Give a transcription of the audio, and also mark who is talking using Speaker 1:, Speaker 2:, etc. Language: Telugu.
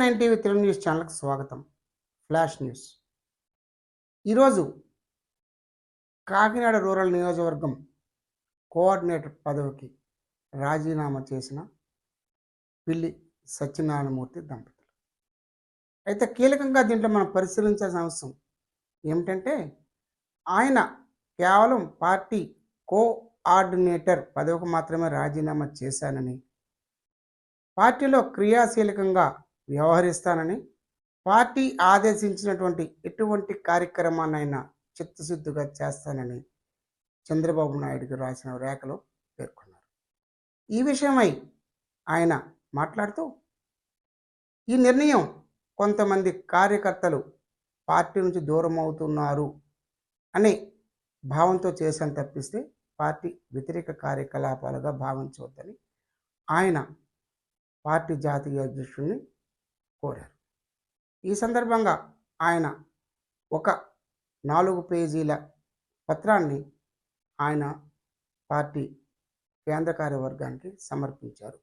Speaker 1: నైన్ టీవీ తెలుగు న్యూస్ ఛానల్కి స్వాగతం. Flash news. ఈరోజు కాకినాడ రూరల్ నియోజకవర్గం కోఆర్డినేటర్ పదవికి రాజీనామా చేసిన పిల్లి సత్యనారాయణమూర్తి దంపతులు. అయితే కీలకంగా దీంట్లో మనం పరిశీలించాల్సిన అవసరం ఏమిటంటే ఆయన కేవలం పార్టీ కోఆర్డినేటర్ పదవికి మాత్రమే రాజీనామా చేశానని పార్టీలో క్రియాశీలకంగా వ్యవహరిస్తానని పార్టీ ఆదేశించినటువంటి ఎటువంటి కార్యక్రమాన్నైనా చిత్తశుద్ధిగా చేస్తానని చంద్రబాబు నాయుడుకి రాసిన రేఖలో పేర్కొన్నారు. ఈ విషయమై ఆయన మాట్లాడుతూ ఈ నిర్ణయం కొంతమంది కార్యకర్తలు పార్టీ నుంచి దూరం అవుతున్నారు అనే భావంతో చేశాను తప్పిస్తే పార్టీ వ్యతిరేక కార్యకలాపాలుగా భావించవద్దని ఆయన పార్టీ జాతీయ అధ్యక్షుడిని కోరారు. ఈ సందర్భంగా ఆయన ఒక నాలుగు పేజీల పత్రాన్ని ఆయన పార్టీ కేంద్ర కార్యవర్గానికి సమర్పించారు.